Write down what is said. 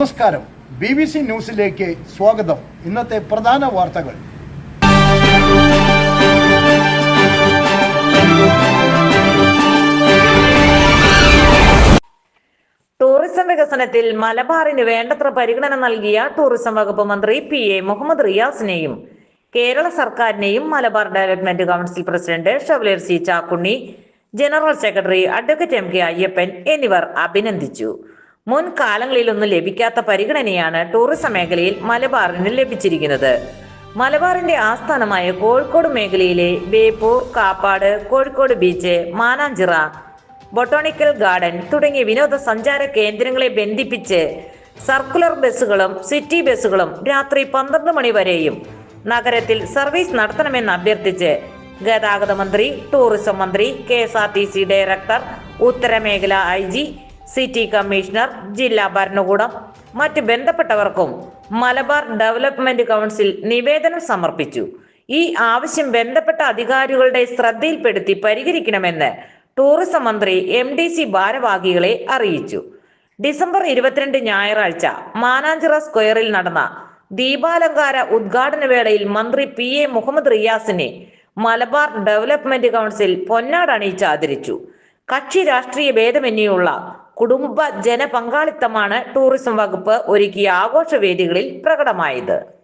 നമസ്കാരം. B B C ന്യൂസിലേക്ക് സ്വാഗതം. ഇന്നത്തെ പ്രധാന വാർത്തകൾ. ടൂറിസം വികസനത്തിൽ മലബാറിന് വേണ്ടത്ര പരിഗണന നൽകിയ ടൂറിസം വകുപ്പ് മന്ത്രി പി എ മുഹമ്മദ് റിയാസിനെയും കേരള സർക്കാരിനെയും Malabar development council president chevalier C Chakkunni general secretary advocate M K Ayyappan എന്നിവർ അഭിനന്ദിച്ചു. മുൻ കാലങ്ങളിലൊന്നും ലഭിക്കാത്ത പരിഗണനയാണ് ടൂറിസം മേഖലയിൽ മലബാറിന് ലഭിച്ചിരിക്കുന്നത്. മലബാറിന്റെ ആസ്ഥാനമായ കോഴിക്കോട് മേഖലയിലെ Beypore Kappad Kozhikode beach Mananchira botanical garden തുടങ്ങിയ വിനോദസഞ്ചാര കേന്ദ്രങ്ങളെ ബന്ധിപ്പിച്ച് സർക്കുലർ ബസ്സുകളും സിറ്റി ബസ്സുകളും രാത്രി പന്ത്രണ്ട് മണി വരെയും നഗരത്തിൽ സർവീസ് നടത്തണമെന്ന് അഭ്യർത്ഥിച്ച് ഗതാഗത മന്ത്രി ടൂറിസം മന്ത്രി K S R T C director ഉത്തരമേഖല I G city commissioner ജില്ലാ ഭരണകൂടം മറ്റ് ബന്ധപ്പെട്ടവർക്കും മലബാർ ഡെവലപ്മെന്റ് കൗൺസിൽ നിവേദനം സമർപ്പിച്ചു. ഈ ആവശ്യം ബന്ധപ്പെട്ട അധികാരികളുടെ ശ്രദ്ധയിൽപ്പെടുത്തി പരിഹരിക്കണമെന്ന് ടൂറിസം മന്ത്രി എം ഡി സി ഭാരവാഹികളെ അറിയിച്ചു. ഡിസംബർ ഇരുപത്തിരണ്ട് ഞായറാഴ്ച മാനാഞ്ചിറ സ്ക്വയറിൽ നടന്ന ദീപാലങ്കാര ഉദ്ഘാടന വേളയിൽ മന്ത്രി പി എ മുഹമ്മദ് റിയാസിനെ മലബാർ ഡെവലപ്മെന്റ് കൗൺസിൽ പൊന്നാട് അണിയിച്ച് ആദരിച്ചു. കക്ഷി രാഷ്ട്രീയ ഭേദമന്യുള്ള കുടുംബ ജനപങ്കാളിത്തമാണ് ടൂറിസം വകുപ്പ് ഒരുക്കിയ ആഘോഷവേദികളിൽ പ്രകടമായത്.